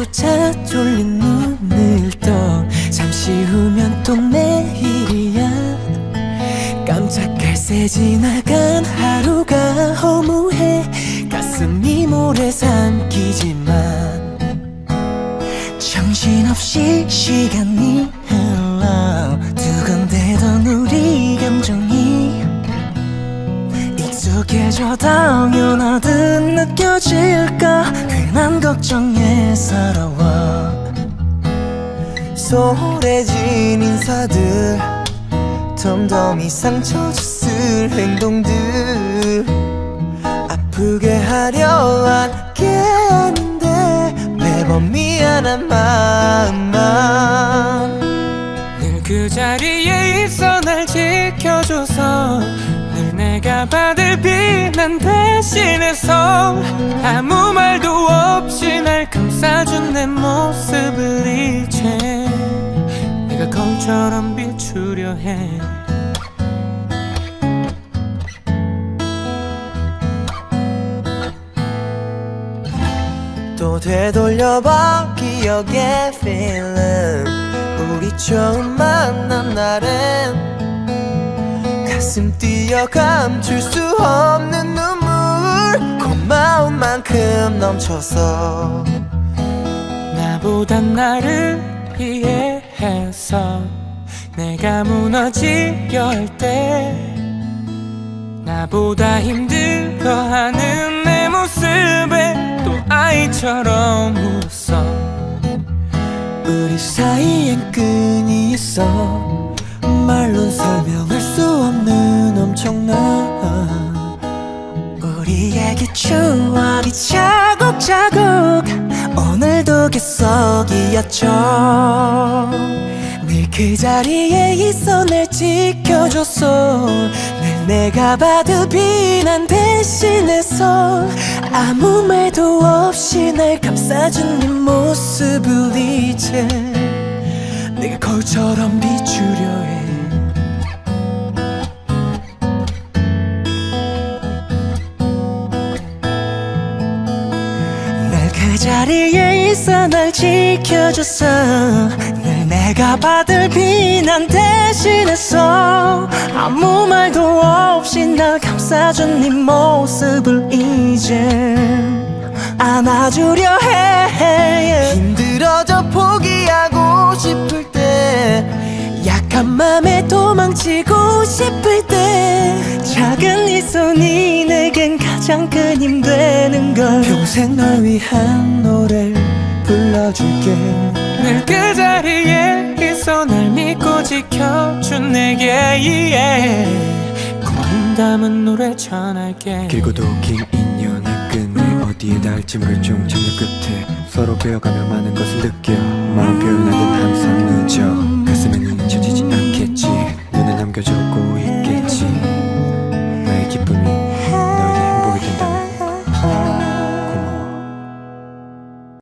조차 졸린 눈을 떠 잠시 후면 또 내일이야. 깜짝할 새 지나간 하루가 허무해 가슴이 모래 삼키지만 정신없이 시간이 익숙해져 당연하듯 느껴질까? 괜한 걱정에 서러워 소홀해진 인사들 덤덤히 상처 줬을 행동들. 아프게 하려 함께 하는데 매번 미안한 마음만. 늘 그 자리에 있어 날 지켜줘서 늘 내가 받을 비난 대신해서 아무 말도 없이 날 감싸준 내 모습을 이제 내가 거울처럼 비추려 해. 또 되돌려봐 기억의 feeling 우리 처음 만난 날엔 가슴 뛰어 감출 수 없는 눈물. 고마운 만큼 넘쳐서 나보단 나를 이해해서 내가 무너지려 할 때 나보다 힘들어하는 내 모습에 또 아이처럼 울었어. 우리 사이엔 끈이 있어 말로 설명할 수 없는 엄청난 우리에게 추억이 차곡차곡 오늘도 계속 이었죠. 늘 그 자리에 있어 날 지켜줬어 늘 내가 받은 비난 대신해서 아무 말도 없이 날 감싸준 네 모습을 이제 내가 거울처럼 비추려 해 그 자리에 있어 날 지켜줬어. 늘 내가 받을 비난 대신해서 아무 말도 없이 날 감싸준 네 모습을 이제 안아주려 해. 힘들어져 포기하고 싶을 때 약한 맘에 도망치고 싶을 때 작은 이 손이 내겐 가장 큰힘 되는 걸. 평생 널 위한 노래를 불러줄게. 늘 그 자리에 있어 날 믿고 지켜준 내게 yeah. 고민 담은 노래 전할게. 길고도 긴 인연의 끝에 어디에 닿을지 중 찾는 끝에 서로 배워가며 많은 것을 느껴